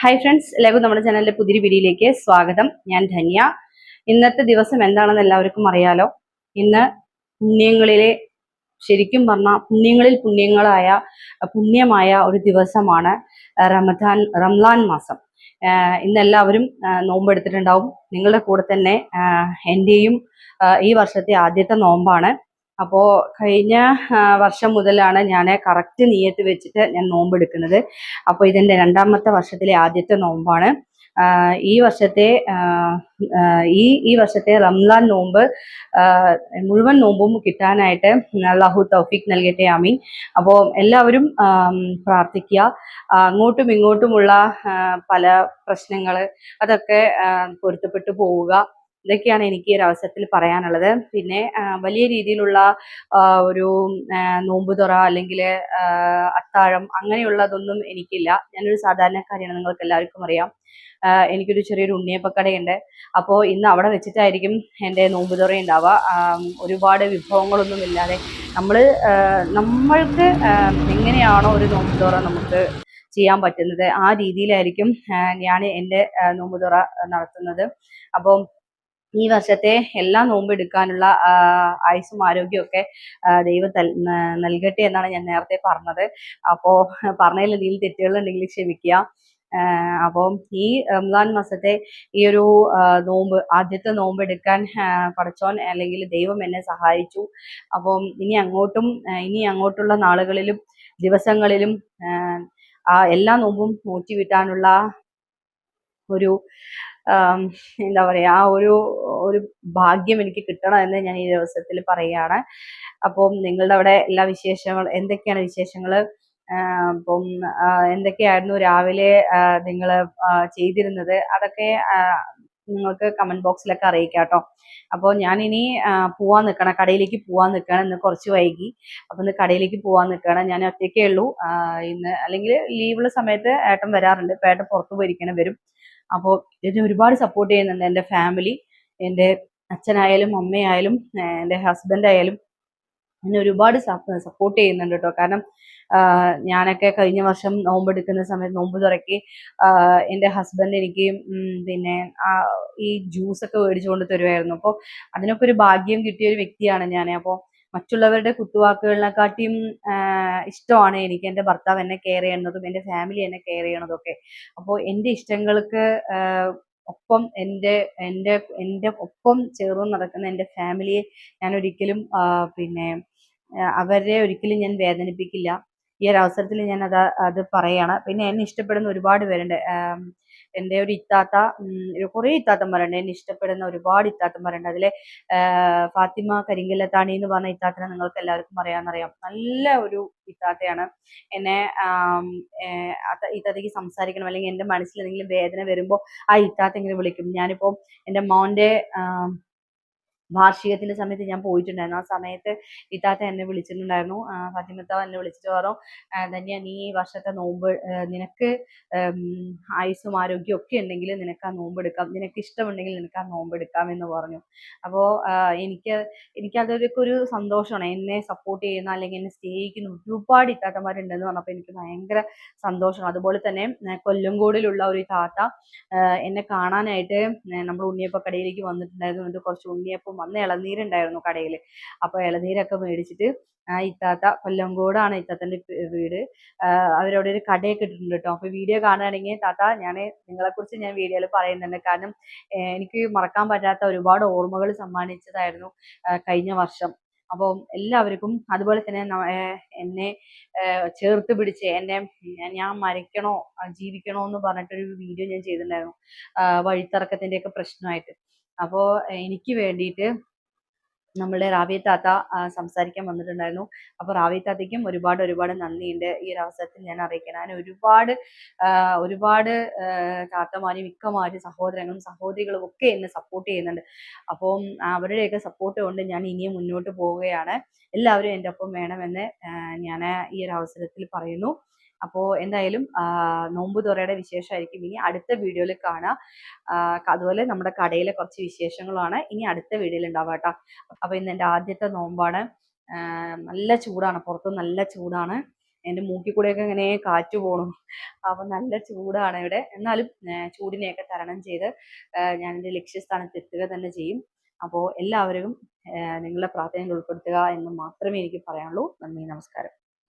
Hi friends എല്ലാവർക്കും നമ്മുടെ ചാനലിലെ പുതിരി വീഡിയോയിലേക്ക് സ്വാഗതം. ഞാൻ ധന്യ. ഇന്നത്തെ ദിവസം എന്താണെന്ന് എല്ലാവർക്കും അറിയാലോ. ഇന്ന് പുണ്യങ്ങളിലെ ശരിക്കും പറഞ്ഞാൽ പുണ്യങ്ങളിൽ പുണ്യങ്ങളായ പുണ്യമായ ഒരു ദിവസമാണ് റമദാൻ റംലാൻ മാസം. ഇന്ന് എല്ലാവരും നോമ്പെടുത്തിട്ടുണ്ടാവും നിങ്ങളുടെ കൂടെ തന്നെ എന്റെയും ഈ വർഷത്തെ ആദ്യത്തെ നോമ്പാണ്. അപ്പോൾ കഴിഞ്ഞ വർഷം മുതലാണ് ഞാൻ കറക്റ്റ് നീയത്ത് വെച്ചിട്ട് ഞാൻ നോമ്പെടുക്കുന്നത്. അപ്പോൾ ഇതെന്റെ രണ്ടാമത്തെ വർഷത്തിലെ ആദ്യത്തെ നോമ്പാണ്. ഈ വർഷത്തെ ഈ ഈ വർഷത്തെ റംലാൻ നോമ്പ് മുഴുവൻ നോമ്പും കിട്ടാനായിട്ട് അള്ളാഹു തൗഫീഖ് നൽകട്ടെ ആമീൻ. അപ്പോൾ എല്ലാവരും പ്രാർത്ഥിക്കുക. അങ്ങോട്ടും ഇങ്ങോട്ടുമുള്ള പല പ്രശ്നങ്ങൾ അതൊക്കെ പൊരുത്തപ്പെട്ടു പോവുക. ഇതൊക്കെയാണ് എനിക്ക് ഈ ഒരു അവസരത്തിൽ പറയാനുള്ളത്. പിന്നെ വലിയ രീതിയിലുള്ള ഒരു നോമ്പുതുറ നോമ്പ് തുറ അല്ലെങ്കിൽ അത്താഴം അങ്ങനെയുള്ളതൊന്നും എനിക്കില്ല. ഞാനൊരു സാധാരണക്കാരിയാണ് നിങ്ങൾക്ക് എല്ലാവർക്കും അറിയാം. എനിക്കൊരു ചെറിയൊരു ഉണ്ണിയപ്പക്കടയുണ്ട്. അപ്പോൾ ഇന്ന് അവിടെ വെച്ചിട്ടായിരിക്കും എന്റെ നോമ്പുതുറ ഉണ്ടാവുക. ഒരുപാട് വിഭവങ്ങളൊന്നും ഇല്ലാതെ നമ്മൾ നമ്മൾക്ക് എങ്ങനെയാണോ ഒരു നോമ്പുതുറ നമുക്ക് ചെയ്യാൻ പറ്റുന്നത് ആ രീതിയിലായിരിക്കും ഞാൻ എന്റെ നോമ്പുതുറ നടത്തുന്നത്. അപ്പോൾ ഈ വർഷത്തെ എല്ലാ നോമ്പ് എടുക്കാനുള്ള ആഹ് ആയുസ്സും ആരോഗ്യവും ഒക്കെ ദൈവം നൽകട്ടെ എന്നാണ് ഞാൻ നേരത്തെ പറഞ്ഞത്. അപ്പോൾ പറഞ്ഞതിൽ എന്തെങ്കിലും തെറ്റുകളുണ്ടെങ്കിൽ ക്ഷമിക്കുക. അപ്പോ ഈ റംസാൻ മാസത്തെ ഈ ഒരു നോമ്പ് ആദ്യത്തെ നോമ്പ് എടുക്കാൻ പഠിച്ചോൻ അല്ലെങ്കിൽ ദൈവം എന്നെ സഹായിച്ചു. അപ്പം ഇനി അങ്ങോട്ടും ഇനി അങ്ങോട്ടുള്ള നാളുകളിലും ദിവസങ്ങളിലും ആ എല്ലാ നോമ്പും നോറ്റി വിട്ടാനുള്ള ഒരു എന്താ പറയാ ആ ഒരു ഒരു ഭാഗ്യം എനിക്ക് കിട്ടണം എന്ന് ഞാൻ ഈ ദിവസത്തിൽ പറയുകയാണ്. അപ്പം നിങ്ങളുടെ അവിടെ എല്ലാ വിശേഷങ്ങൾ എന്തൊക്കെയാണ് വിശേഷങ്ങൾ അപ്പം എന്തൊക്കെയായിരുന്നു രാവിലെ നിങ്ങൾ ചെയ്തിരുന്നത്? അതൊക്കെ നിങ്ങൾക്ക് കമന്റ് ബോക്സിലൊക്കെ അറിയിക്കാം കേട്ടോ. അപ്പോൾ ഞാനിനി പോവാൻ നിൽക്കണം കടയിലേക്ക് പോവാൻ നിൽക്കണം. ഇന്ന് കുറച്ച് വൈകി. അപ്പോൾ ഇന്ന് കടയിലേക്ക് പോവാൻ നിൽക്കണം. ഞാൻ ഒറ്റയ്ക്കേ ഉള്ളൂ. ഇന്ന് അല്ലെങ്കിൽ ലീവുള്ള സമയത്ത് ഏട്ടൻ വരാറുണ്ട്. ഏട്ടൻ പുറത്ത് പോയിരിക്കണം വരും. അപ്പോൾ എന്നെ ഒരുപാട് സപ്പോർട്ട് ചെയ്യുന്നുണ്ട് എന്റെ ഫാമിലി എന്റെ അച്ഛനായാലും അമ്മയായാലും എന്റെ ഹസ്ബൻഡായാലും എന്നെ ഒരുപാട് സപ്പോർട്ട് ചെയ്യുന്നുണ്ട് കേട്ടോ കാരണം ഞാനൊക്കെ കഴിഞ്ഞ വർഷം നോമ്പ് എടുക്കുന്ന സമയത്ത് നോമ്പ് തുറക്കി എന്റെ ഹസ്ബൻഡ് എനിക്ക് പിന്നെ ഈ ജ്യൂസൊക്കെ മേടിച്ചുകൊണ്ട് തരുമായിരുന്നു അപ്പോൾ അതിനൊക്കെ ഒരു ഭാഗ്യം കിട്ടിയ ഒരു വ്യക്തിയാണ് ഞാൻ അപ്പോൾ മറ്റുള്ളവരുടെ കുത്തുവാക്കുകളിനെക്കാട്ടിയും ഇഷ്ടമാണ് എനിക്ക് എന്റെ ഭർത്താവ് എന്നെ കെയർ ചെയ്യുന്നതും എന്റെ ഫാമിലി എന്നെ കെയർ ചെയ്യണതും ഒക്കെ അപ്പോൾ എന്റെ ഇഷ്ടങ്ങൾക്ക് ഒപ്പം എന്റെ എന്റെ എന്റെ ഒപ്പം ചേർന്ന് നടക്കുന്ന എന്റെ ഫാമിലിയെ ഞാൻ ഒരിക്കലും പിന്നെ അവരെ ഒരിക്കലും ഞാൻ വേദനിപ്പിക്കില്ല. ഈ ഒരു അവസരത്തിൽ ഞാൻ അത് അത് പറയുകയാണ് പിന്നെ എന്നെ ഇഷ്ടപ്പെടുന്ന ഒരുപാട് പേരുണ്ട്. എന്റെ ഒരു ഇത്താത്ത കുറേ ഇത്താത്തന്മാരുണ്ട്. എന്നെ ഇഷ്ടപ്പെടുന്ന ഒരുപാട് ഇത്താത്തന്മാരുണ്ട്. അതിലെ ഫാത്തിമ കരിങ്കല്ലത്താണി എന്ന് പറഞ്ഞ ഇത്താത്തനെ നിങ്ങൾക്ക് എല്ലാവർക്കും അറിയാമെന്നറിയാം നല്ല ഒരു ഇത്താത്തയാണ്. എന്നെ ഇത്താത്തേക്ക് സംസാരിക്കണം. അല്ലെങ്കിൽ എന്റെ മനസ്സിൽ എന്തെങ്കിലും വേദന വരുമ്പോൾ ആ ഇത്താത്ത ഇങ്ങനെ വിളിക്കും. ഞാനിപ്പോൾ എന്റെ മോന്റെ വാർഷികത്തിന്റെ സമയത്ത് ഞാൻ പോയിട്ടുണ്ടായിരുന്നു. ആ സമയത്ത് ഇത്താത്ത എന്നെ വിളിച്ചിട്ടുണ്ടായിരുന്നു. ഫാത്തിമത്ത എന്നെ വിളിച്ചിട്ട് പറഞ്ഞു "ആ, ധന്യ നീ ഈ വർഷത്തെ നോമ്പ് നിനക്ക് ആയുസും ആരോഗ്യവും ഒക്കെ ഉണ്ടെങ്കിൽ നിനക്ക് ആ നോമ്പ് എടുക്കാം. നിനക്ക് ഇഷ്ടമുണ്ടെങ്കിൽ നിനക്ക് ആ നോമ്പ് എടുക്കാം എന്ന് പറഞ്ഞു. അപ്പോൾ എനിക്ക് എനിക്കതൊക്കെ ഒരു സന്തോഷമാണ്. എന്നെ സപ്പോർട്ട് ചെയ്യുന്ന അല്ലെങ്കിൽ എന്നെ സ്നേഹിക്കുന്ന ഒരുപാട് ഇത്താത്തമാരുണ്ടെന്ന് പറഞ്ഞപ്പോൾ എനിക്ക് ഭയങ്കര സന്തോഷമാണ്. അതുപോലെ തന്നെ കൊല്ലംകോടിലുള്ള ഒരു താത്ത എന്നെ കാണാനായിട്ട് നമ്മൾ ഉണ്ണിയപ്പ കടയിലേക്ക് വന്നിട്ടുണ്ടായിരുന്നു. എന്നിട്ട് കുറച്ച് ഉണ്ണിയപ്പം അന്ന് ഇളനീരുണ്ടായിരുന്നു കടയിൽ അപ്പോൾ ഇളനീരൊക്കെ മേടിച്ചിട്ട് ആ ഇത്താത്ത കൊല്ലംകോടാണ് ഇത്താത്തന്റെ വീട്. അവരവിടെ ഒരു കടയൊക്കെ ഇട്ടിട്ടുണ്ട് കേട്ടോ. അപ്പോൾ വീഡിയോ കാണുകയാണെങ്കിൽ താത്ത ഞാൻ നിങ്ങളെക്കുറിച്ച് ഞാൻ വീഡിയോയിൽ പറയുന്നുണ്ട്. കാരണം എനിക്ക് മറക്കാൻ പറ്റാത്ത ഒരുപാട് ഓർമ്മകൾ സമ്മാനിച്ചതായിരുന്നു കഴിഞ്ഞ വർഷം. അപ്പോൾ എല്ലാവർക്കും അതുപോലെ തന്നെ എന്നെ ചേർത്ത് പിടിച്ച് എന്നെ ഞാൻ മരിക്കണോ ജീവിക്കണോ എന്ന് പറഞ്ഞിട്ടൊരു വീഡിയോ ഞാൻ ചെയ്തിട്ടുണ്ടായിരുന്നു. വഴിത്തർക്കത്തിന്റെയൊക്കെ പ്രശ്നമായിട്ട്. അപ്പോൾ എനിക്ക് വേണ്ടിയിട്ട് നമ്മളുടെ റാവി താത്ത സംസാരിക്കാൻ വന്നിട്ടുണ്ടായിരുന്നു. അപ്പോൾ റാവി താത്തയ്ക്കും ഒരുപാട് ഒരുപാട് നന്ദിയുണ്ട്. ഈ ഒരു അവസരത്തിൽ ഞാൻ അറിയിക്കണം. ഞാൻ ഒരുപാട് ഒരുപാട് താത്തമാരും ഇക്കമാരും സഹോദരങ്ങളും സഹോദരികളും ഒക്കെ എന്നെ സപ്പോർട്ട് ചെയ്യുന്നുണ്ട്. അപ്പം അവരുടെയൊക്കെ സപ്പോർട്ട് കൊണ്ട് ഞാൻ ഇനിയും മുന്നോട്ട് പോവുകയാണ്. എല്ലാവരും എന്റെ ഒപ്പം വേണമെന്ന് ഞാൻ ഈ ഒരു അവസരത്തിൽ പറയുന്നു. അപ്പോൾ എന്തായാലും നോമ്പ് തുറയുടെ വിശേഷമായിരിക്കും. ഇനി അടുത്ത വീഡിയോയിൽ കാണാം. അതുപോലെ നമ്മുടെ കടയിലെ കുറച്ച് വിശേഷങ്ങളാണ് ഇനി അടുത്ത വീഡിയോയിൽ ഉണ്ടാവുക കേട്ടോ. അപ്പോൾ ഇന്ന് എന്റെ ആദ്യത്തെ നോമ്പാണ്. നല്ല ചൂടാണ്. പുറത്ത് നല്ല ചൂടാണ്. എന്റെ മൂക്കിൽ കൂടെയൊക്കെ ഇങ്ങനെ കാറ്റ് പോണു. അപ്പം നല്ല ചൂടാണ് ഇവിടെ. എന്നാലും ചൂടിനെയൊക്കെ തരണം ചെയ്ത് ഞാൻ എന്റെ ലക്ഷ്യസ്ഥാനത്ത് എത്തുക തന്നെ ചെയ്യും. അപ്പോൾ എല്ലാവരും നിങ്ങളുടെ പ്രാർത്ഥനയിൽ ഉൾപ്പെടുത്തുക എന്ന് മാത്രമേ എനിക്ക് പറയാനുള്ളൂ. നന്ദി നമസ്കാരം.